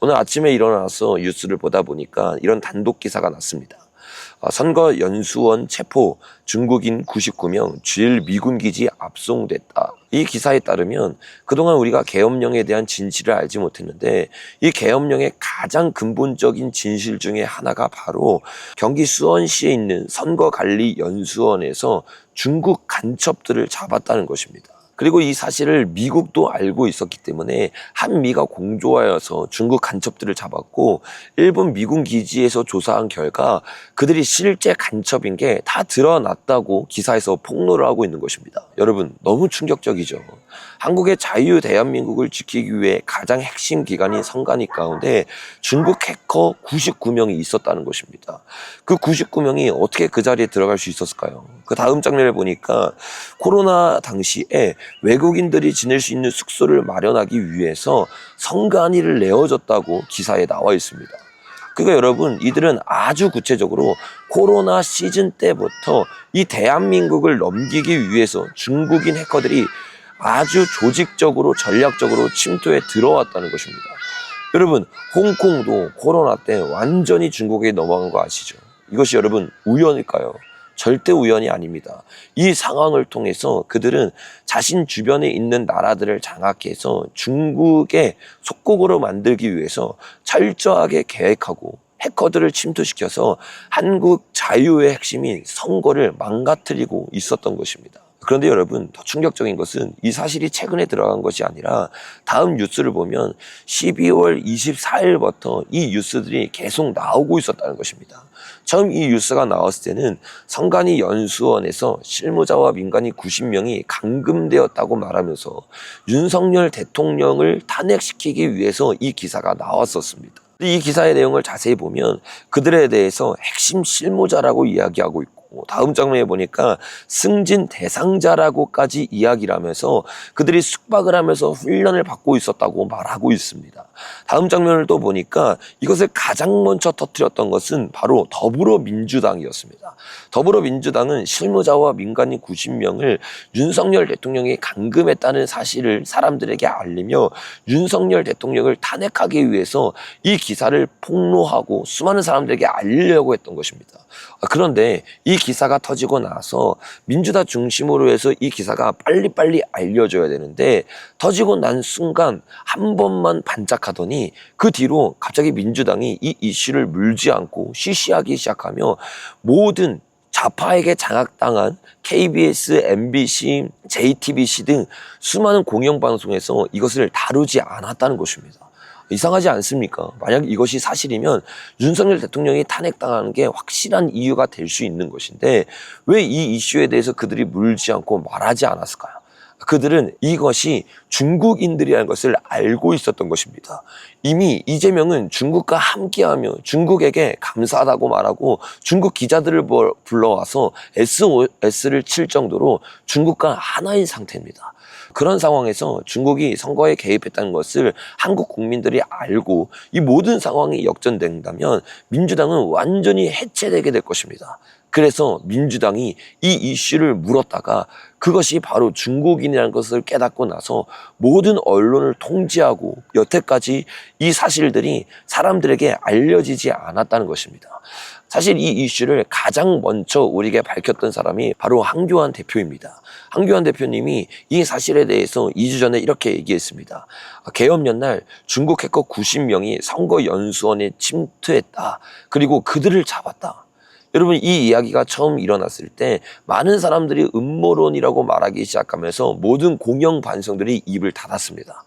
오늘 아침에 일어나서 뉴스를 보다 보니까 이런 단독 기사가 났습니다. 아, 선거 연수원 체포 중국인 99명 주일 미군 기지 압송됐다. 이 기사에 따르면 그동안 우리가 계엄령에 대한 진실을 알지 못했는데 이 계엄령의 가장 근본적인 진실 중에 하나가 바로 경기 수원시에 있는 선거관리연수원에서 중국 간첩들을 잡았다는 것입니다. 그리고 이 사실을 미국도 알고 있었기 때문에 한미가 공조하여서 중국 간첩들을 잡았고 일본 미군 기지에서 조사한 결과 그들이 실제 간첩인 게 다 드러났다고 기사에서 폭로를 하고 있는 것입니다. 여러분 너무 충격적이죠. 한국의 자유 대한민국을 지키기 위해 가장 핵심 기관인 선관위 가운데 중국 해커 99명이 있었다는 것입니다. 그 99명이 어떻게 그 자리에 들어갈 수 있었을까요? 그 다음 장면을 보니까 코로나 당시에 외국인들이 지낼 수 있는 숙소를 마련하기 위해서 성관위를 내어줬다고 기사에 나와 있습니다. 그러니까 여러분 이들은 아주 구체적으로 코로나 시즌 때부터 이 대한민국을 넘기기 위해서 중국인 해커들이 아주 조직적으로 전략적으로 침투해 들어왔다는 것입니다. 여러분 홍콩도 코로나 때 완전히 중국에 넘어간 거 아시죠? 이것이 여러분 우연일까요? 절대 우연이 아닙니다. 이 상황을 통해서 그들은 자신 주변에 있는 나라들을 장악해서 중국의 속국으로 만들기 위해서 철저하게 계획하고 해커들을 침투시켜서 한국 자유의 핵심인 선거를 망가뜨리고 있었던 것입니다. 그런데 여러분 더 충격적인 것은 이 사실이 최근에 들어간 것이 아니라 다음 뉴스를 보면 12월 24일부터 이 뉴스들이 계속 나오고 있었다는 것입니다. 처음 이 뉴스가 나왔을 때는 성간이 연수원에서 실무자와 민간인 90명이 감금되었다고 말하면서 윤석열 대통령을 탄핵시키기 위해서 이 기사가 나왔었습니다. 이 기사의 내용을 자세히 보면 그들에 대해서 핵심 실무자라고 이야기하고 있고 다음 장면에 보니까 승진 대상자라고까지 이야기를 하면서 그들이 숙박을 하면서 훈련을 받고 있었다고 말하고 있습니다. 다음 장면을 또 보니까 이것을 가장 먼저 터뜨렸던 것은 바로 더불어민주당이었습니다. 더불어민주당은 실무자와 민간인 90명을 윤석열 대통령이 감금했다는 사실을 사람들에게 알리며 윤석열 대통령을 탄핵하기 위해서 이 기사를 폭로하고 수많은 사람들에게 알리려고 했던 것입니다. 아, 그런데 이 기사가 터지고 나서 민주당 중심으로 해서 이 기사가 빨리빨리 알려져야 되는데 터지고 난 순간 한 번만 반짝하더니 그 뒤로 갑자기 민주당이 이 이슈를 물지 않고 쉬쉬하기 시작하며 모든 좌파에게 장악당한 KBS, MBC, JTBC 등 수많은 공영방송에서 이것을 다루지 않았다는 것입니다. 이상하지 않습니까? 만약 이것이 사실이면 윤석열 대통령이 탄핵당하는 게 확실한 이유가 될 수 있는 것인데 왜 이 이슈에 대해서 그들이 물지 않고 말하지 않았을까요? 그들은 이것이 중국인들이라는 것을 알고 있었던 것입니다. 이미 이재명은 중국과 함께하며 중국에게 감사하다고 말하고 중국 기자들을 불러와서 SOS를 칠 정도로 중국과 하나인 상태입니다. 그런 상황에서 중국이 선거에 개입했다는 것을 한국 국민들이 알고 이 모든 상황이 역전된다면 민주당은 완전히 해체되게 될 것입니다. 그래서 민주당이 이 이슈를 물었다가 그것이 바로 중국인이라는 것을 깨닫고 나서 모든 언론을 통제하고 여태까지 이 사실들이 사람들에게 알려지지 않았다는 것입니다. 사실 이 이슈를 가장 먼저 우리에게 밝혔던 사람이 바로 한교안 대표입니다. 한교안 대표님이 이 사실에 대해서 2주 전에 이렇게 얘기했습니다. 개업 연 날 중국 해커 90명이 선거 연수원에 침투했다. 그리고 그들을 잡았다. 여러분 이 이야기가 처음 일어났을 때 많은 사람들이 음모론이라고 말하기 시작하면서 모든 공영 반성들이 입을 닫았습니다.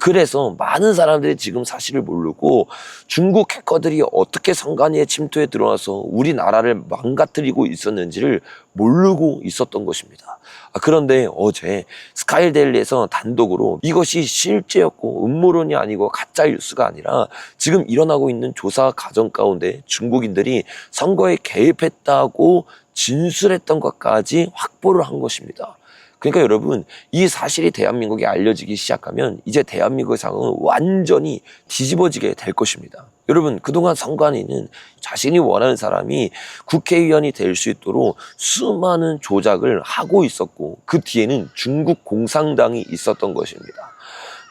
그래서 많은 사람들이 지금 사실을 모르고 중국 해커들이 어떻게 선관위에 침투해 들어와서 우리나라를 망가뜨리고 있었는지를 모르고 있었던 것입니다. 그런데 어제 스카이데일리에서 단독으로 이것이 실제였고 음모론이 아니고 가짜 뉴스가 아니라 지금 일어나고 있는 조사 과정 가운데 중국인들이 선거에 개입했다고 진술했던 것까지 확보를 한 것입니다. 그러니까 여러분 이 사실이 대한민국에 알려지기 시작하면 이제 대한민국의 상황은 완전히 뒤집어지게 될 것입니다. 여러분 그동안 선관위는 자신이 원하는 사람이 국회의원이 될 수 있도록 수많은 조작을 하고 있었고 그 뒤에는 중국 공산당이 있었던 것입니다.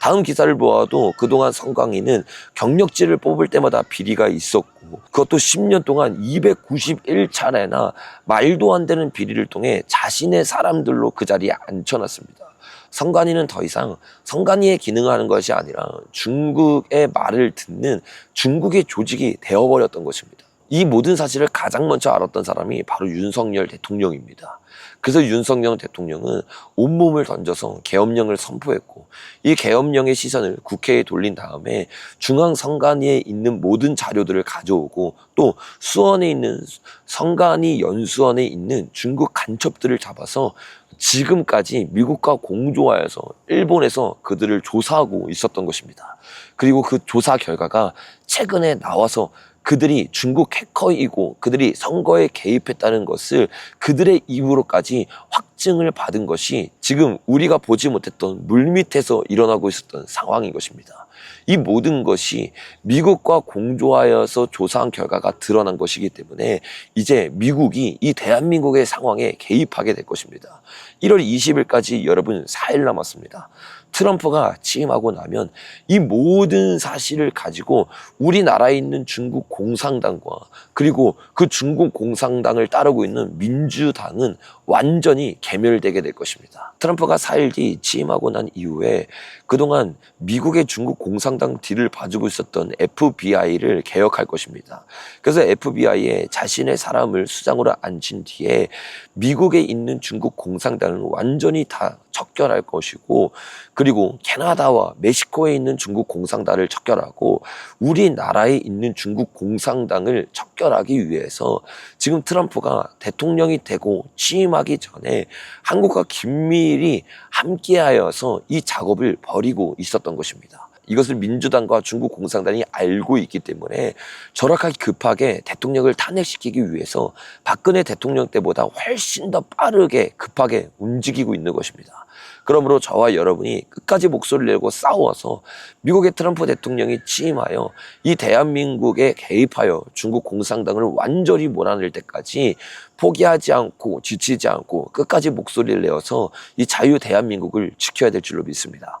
다음 기사를 보아도 그동안 성광이는 경력직을 뽑을 때마다 비리가 있었고 그것도 10년 동안 291차례나 말도 안 되는 비리를 통해 자신의 사람들로 그 자리에 앉혀놨습니다. 성관이는 더 이상 성관이의 기능을 하는 것이 아니라 중국의 말을 듣는 중국의 조직이 되어버렸던 것입니다. 이 모든 사실을 가장 먼저 알았던 사람이 바로 윤석열 대통령입니다. 그래서 윤석열 대통령은 온몸을 던져서 계엄령을 선포했고 이 계엄령의 시선을 국회에 돌린 다음에 중앙 성관위에 있는 모든 자료들을 가져오고 또 수원에 있는 성관위 연수원에 있는 중국 간첩들을 잡아서 지금까지 미국과 공조하여서 일본에서 그들을 조사하고 있었던 것입니다. 그리고 그 조사 결과가 최근에 나와서 그들이 중국 해커이고 그들이 선거에 개입했다는 것을 그들의 입으로까지 확증을 받은 것이 지금 우리가 보지 못했던 물밑에서 일어나고 있었던 상황인 것입니다. 이 모든 것이 미국과 공조하여서 조사한 결과가 드러난 것이기 때문에 이제 미국이 이 대한민국의 상황에 개입하게 될 것입니다. 1월 20일까지 여러분 4일 남았습니다. 트럼프가 취임하고 나면 이 모든 사실을 가지고 우리나라에 있는 중국 공산당과 그리고 그 중국 공산당을 따르고 있는 민주당은 완전히 개멸되게 될 것입니다. 트럼프가 4일 뒤 취임하고 난 이후에 그동안 미국의 중국 공산당 뒤를 봐주고 있었던 FBI를 개혁할 것입니다. 그래서 FBI에 자신의 사람을 수장으로 앉힌 뒤에 미국에 있는 중국 공산당을 완전히 다 척결할 것이고 그리고 캐나다와 멕시코에 있는 중국 공산당을 척결하고 우리나라에 있는 중국 공산당을 척결하기 위해서 지금 트럼프가 대통령이 되고 취임하기 전에 한국과 긴밀히 함께하여서 이 작업을 벌이고 있었던 것입니다. 이것을 민주당과 중국 공산당이 알고 있기 때문에 저렇게 급하게 대통령을 탄핵시키기 위해서 박근혜 대통령 때보다 훨씬 더 빠르게 급하게 움직이고 있는 것입니다. 그러므로 저와 여러분이 끝까지 목소리를 내고 싸워서 미국의 트럼프 대통령이 취임하여 이 대한민국에 개입하여 중국 공산당을 완전히 몰아낼 때까지 포기하지 않고 지치지 않고 끝까지 목소리를 내어서 이 자유 대한민국을 지켜야 될 줄로 믿습니다.